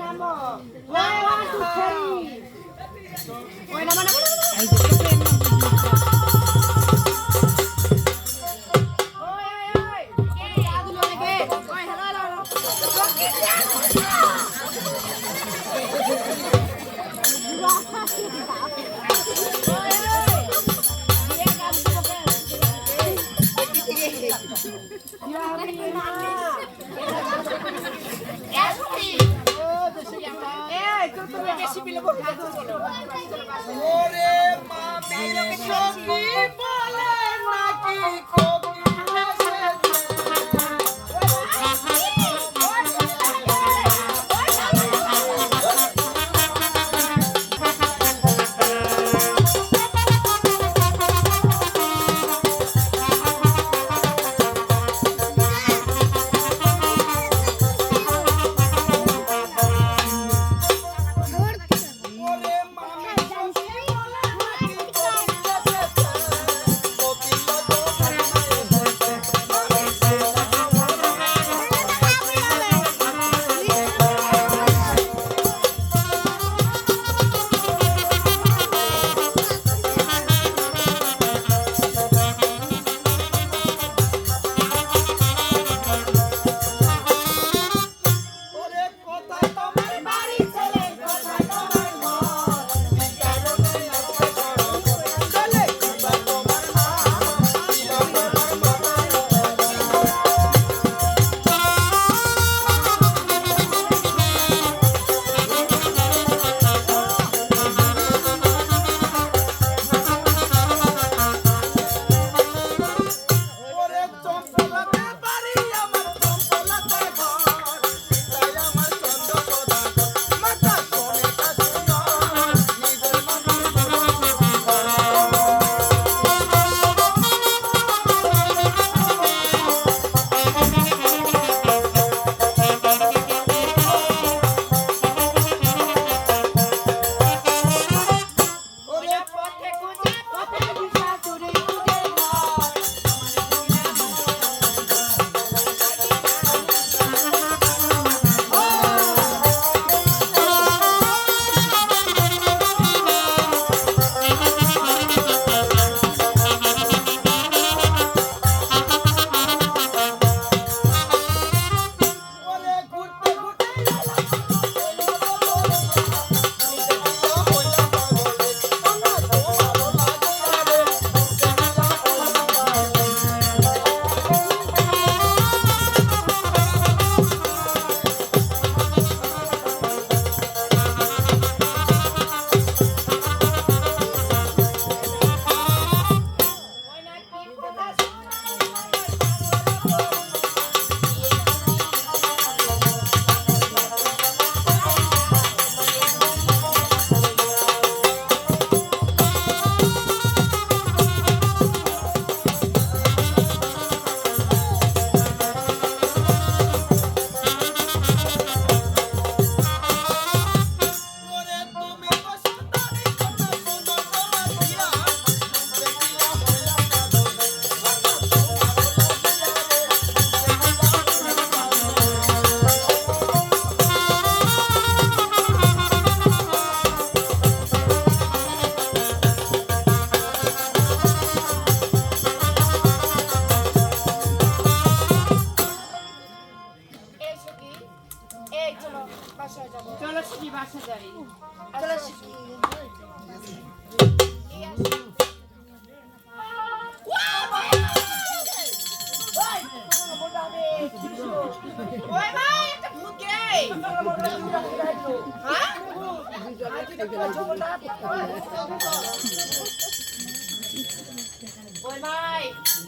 নামো। ওরে মা বলে নাকি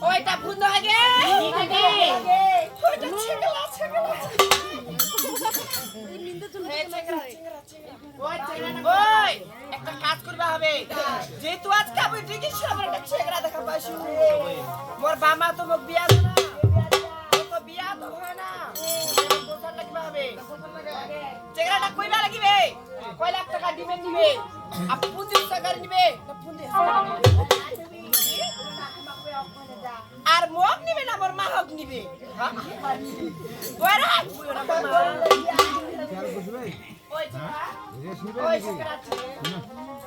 ওইটা একটা কাজ করবা হবে যেহেতু আজকে আমি জিজ্ঞেস দেখা পাইছি মোর বামা তো মোক বিয়া তো বিয়া তো হয়। না হবে চেহারাটা কইবা লাগিবে কয় লাখ টাকা দিবেন নিবে আপনি পঁচিশ টাকা নিবে আর মগ নিবে না আমার মা নিবে?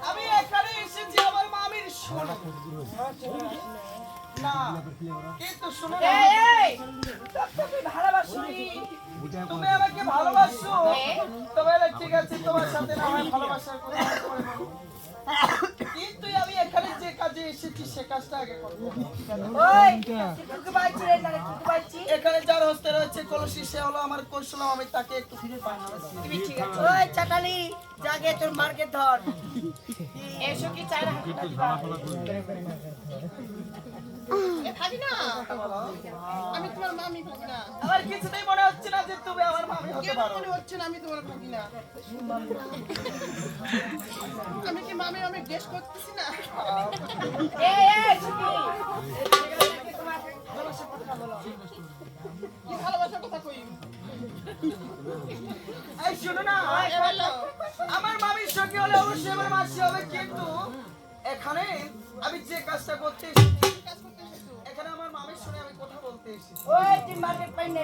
আমি এখানে এসেছি আমার মামির তুমি আমাকে ভালোবাসো। তবে ঠিক আছে তোমার সাথে না হয় ভালোবাসার বলব। কিন্তু আমি এখানে যে কাজে এসেছি সে কাজটা আগে করব। না এখানে যার হস্তে রয়েছে কলসি সে হলো আমার কৌশলম আমি তাকে একটু ফিরে পাই। তুমি ঠিক আছে? ওই চাটালি জাগে তোর মার্কেট ধর। এসো কি চাই না? আমি তোমার মামি থাকি না আমার কিছুতেই মনে হচ্ছে না যে তুমি আমার মামি হতে পারো। মনে হচ্ছে না আমি তোমার ভাবি না আমি কি মামি আমি গেস করতেছি না? এই এই ছুটি। ভালোবাসার কথা কই? এই শোনো না আমার মামির সঙ্গে হলে অবশ্যই আমার মাসি হবে কিন্তু এখানে আমি যে কাজটা করতে এসেছি কাজ করতে এসেছ এখানে আমার মামির সঙ্গে আমি কথা বলতে এসেছি। ওই তুই মার্কেট পাই না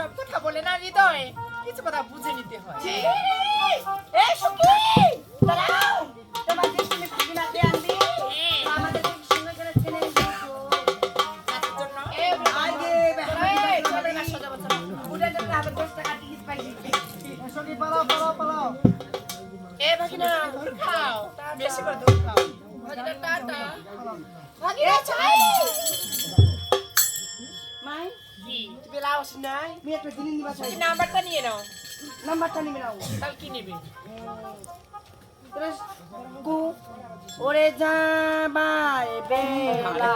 সব কথা বলে না হৃদয়? কিছু কথা বুঝে নিতে হয়। এ সুখী দাঁড়াও। তোমার না দিয়ে। আনবি আমাদের করে এই ভাগিনা খাও। বেশি করে দুধ খাও। ভাগিনা টাটা। ভাগিনা চাই। লাওস নাই আমি একটা জিনিস নিবা চাই নাম্বারটা নিয়ে নাও নাম্বারটা নিবে নাও তাহলে কি নেবে গু ওরে যাবাই বেলা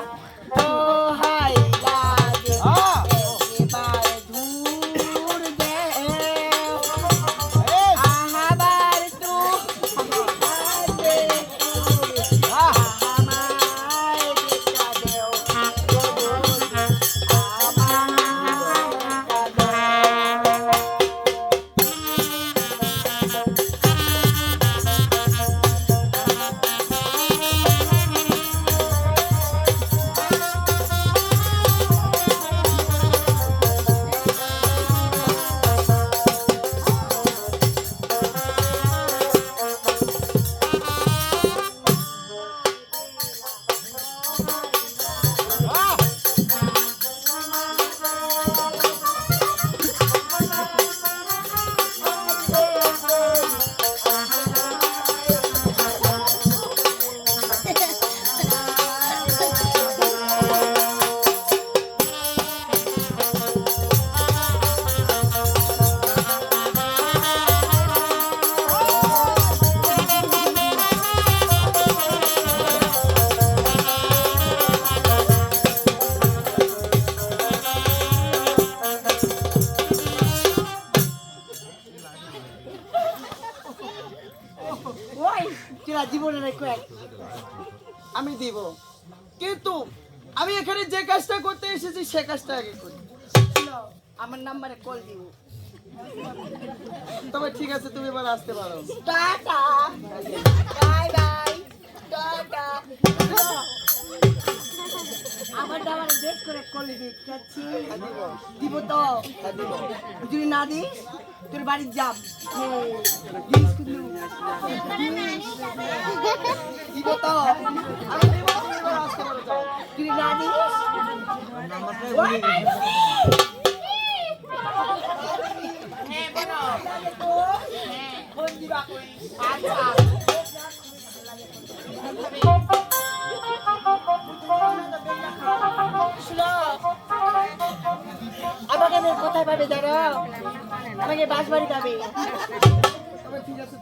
ও ওই তোরা জীবনে আমি দিব। কিন্তু আমি এখানে যে কাজটা করতে এসেছি সে কাজটা আগে করি। আমার নাম্বারে কল দিব তবে ঠিক আছে তুমি এবার আসতে পারো। টাটা। Bye bye. টাটা। আমার দাবার বেশ করে ঠিক আছে দিব তো। যদি না দিস তোর বাড়ির যাব। কিন্তু দিব তো। যদি না দিস হ্যাঁ দিবা। কই আচ্ছা। আমাকে আমি কোথায় পাবে আমাকে বাস বাড়ি পাবে। ঠিক আছে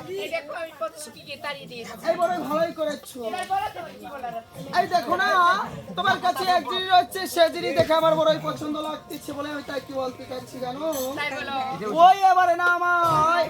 তুমি দেখো আমি কত সুখীকে তাড়িয়ে দিয়েছি। এই বলো ভালোই করেছ। এবার বলো তুমি কি বলার আছে? এই দেখো না তোমার কাছে এক জিনিস রয়েছে সে জিনিস দেখে আমার বড়ই পছন্দ লাগতেছে বলে আমি তাই কি বলতে চাচ্ছি জানো? তাই বলো। ওই এবারে না আমায়।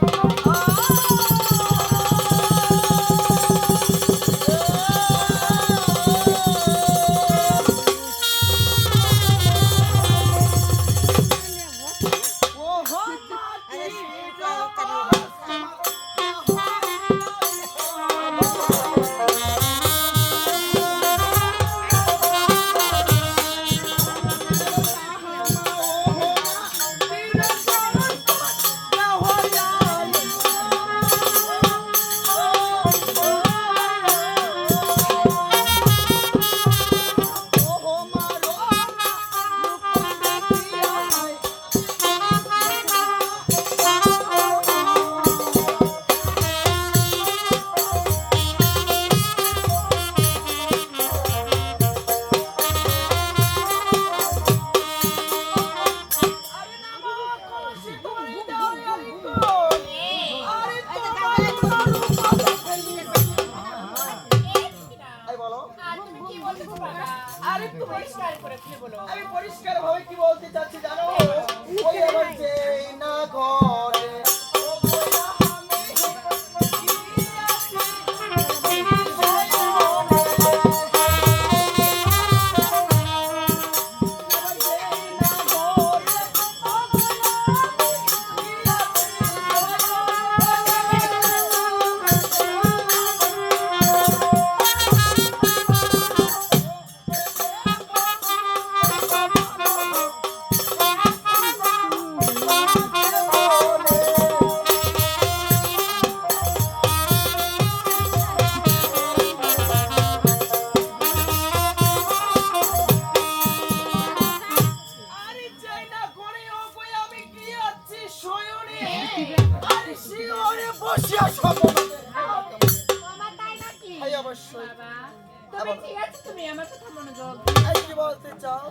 কি বলতে চাও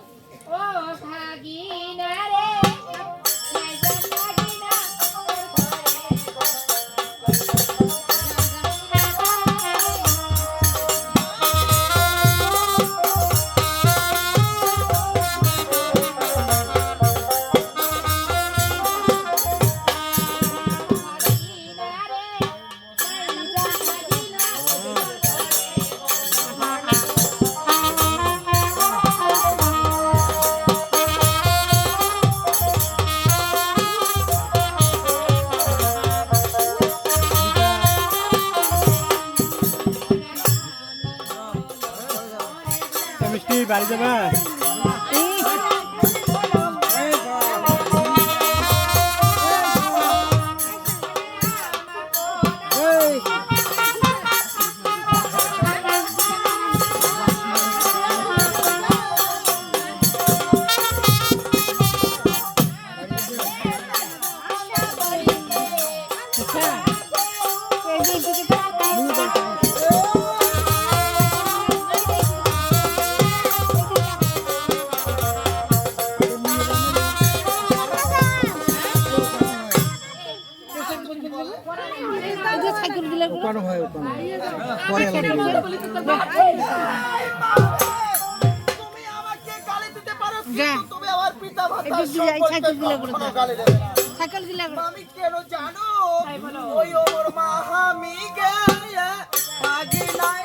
ও ভাগিনা রে বাড়ি যাবা ওখানে হয় ওখানে পরে তুমি আমাকে গালি দিতে পারো কিন্তু তুমি আমার পিতা মাতা সম্পর্কে কখনো গালি দেবে না। আমি কেন জানো? ওই ওর মা আমি আগে নাই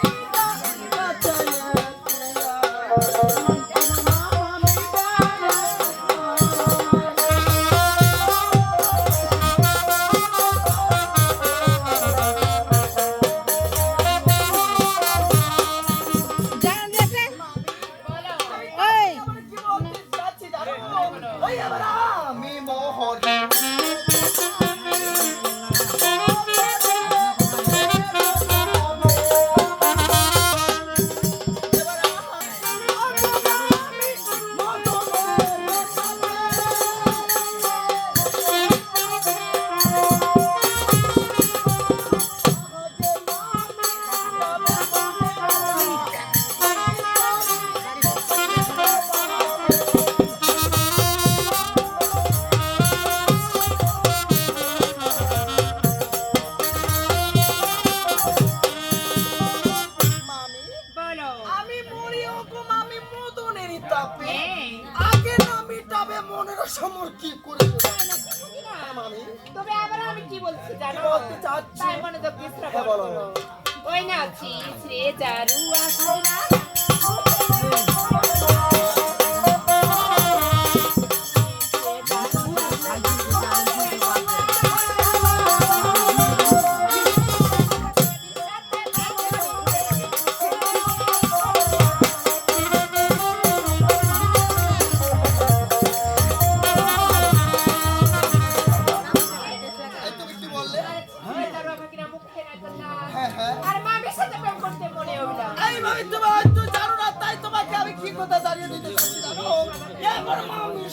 আগে না মিটাবে মনের সমর কি করে? তবে আবার আমি কি বলছি জানো? বলতে চাচ্ছি? মনে তো বিস্তার হ্যাঁ, বলো। ওই না আছি রে জারু আসরা আমি তোমার তো জানো না, তাই তোমাকে আমি কি কথা জানিয়ে দিতে চাচ্ছি এরপর মামির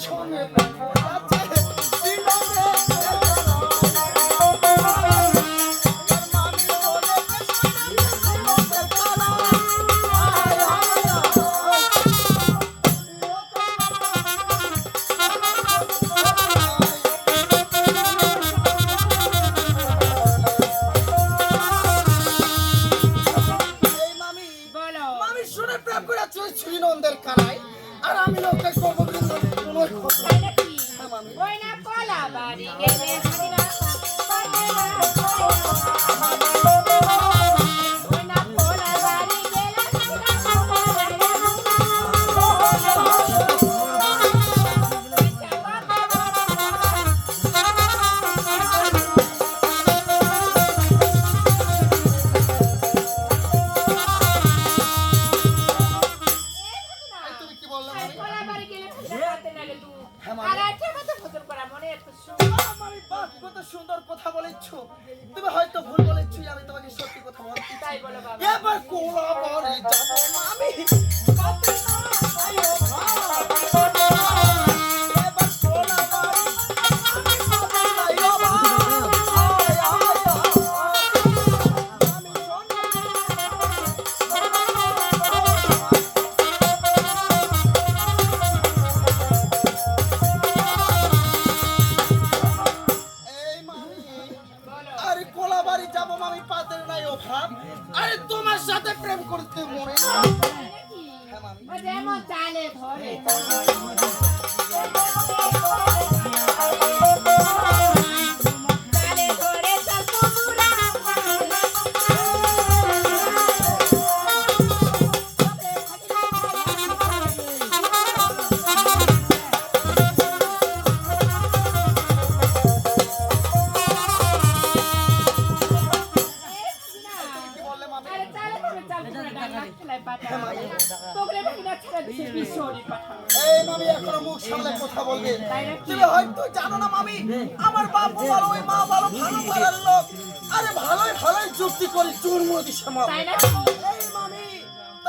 মা তাই না?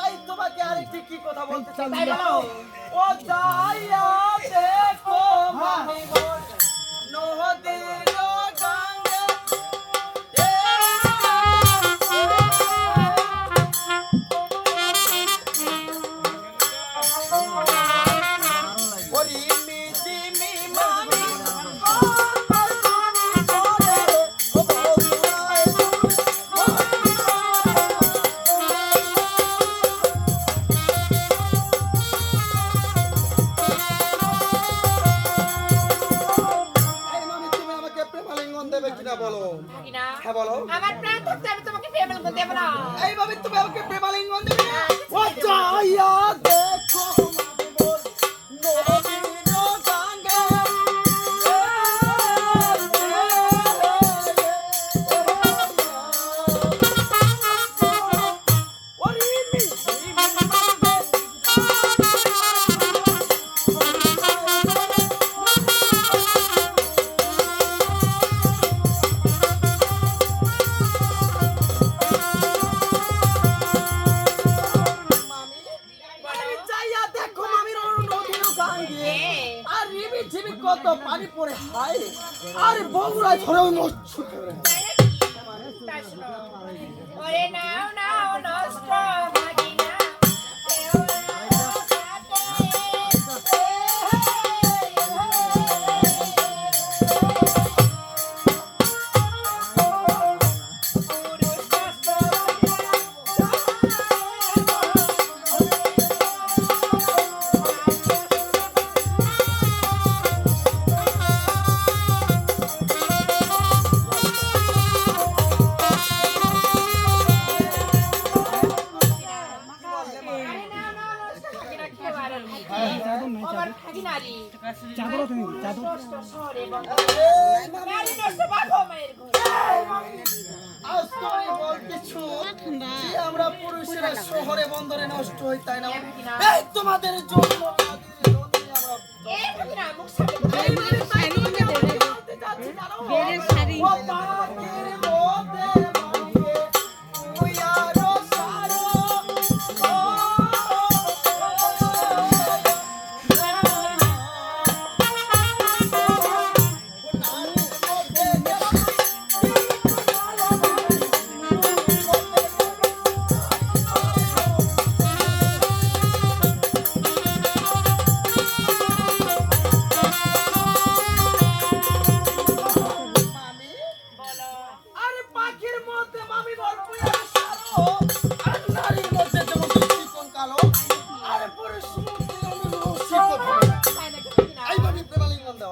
এই তোমাকে আরেকটি কি কথা বলতে চাই ও যাইয়া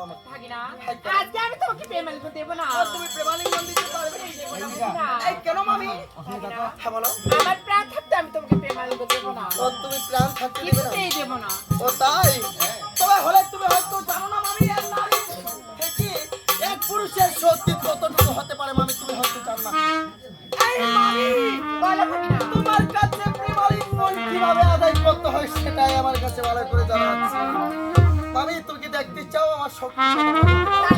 প্রেমালিঙ্গন ভাগিনা। আজকে আমি তোমাকে পেমেন্ট দেবো না। তুমি প্রেমালিঙ্গন দিতে পারবে না। এই কেন মামি? হ্যাঁ বলো। আমার প্রাণ থাকতে আমি তোমাকে পেমেন্ট দেবো না। ও তুমি প্রাণ থাকতে দেবে না। কিছুতেই দেবো না। ও তাই? তবে হলে তুমি হয়তো জানো না মামি এক নারী থেকে এক পুরুষের শক্তি কতটুকু হতে পারে মামি তুমি হয়তো জানো না। এই মামি বলো ভাগিনা। তোমার কাছে প্রেমালিঙ্গন কীভাবে আদায় করতে হয় সেটাই আমার কাছে ভালো করে জানা আছে। মামি তুমি কি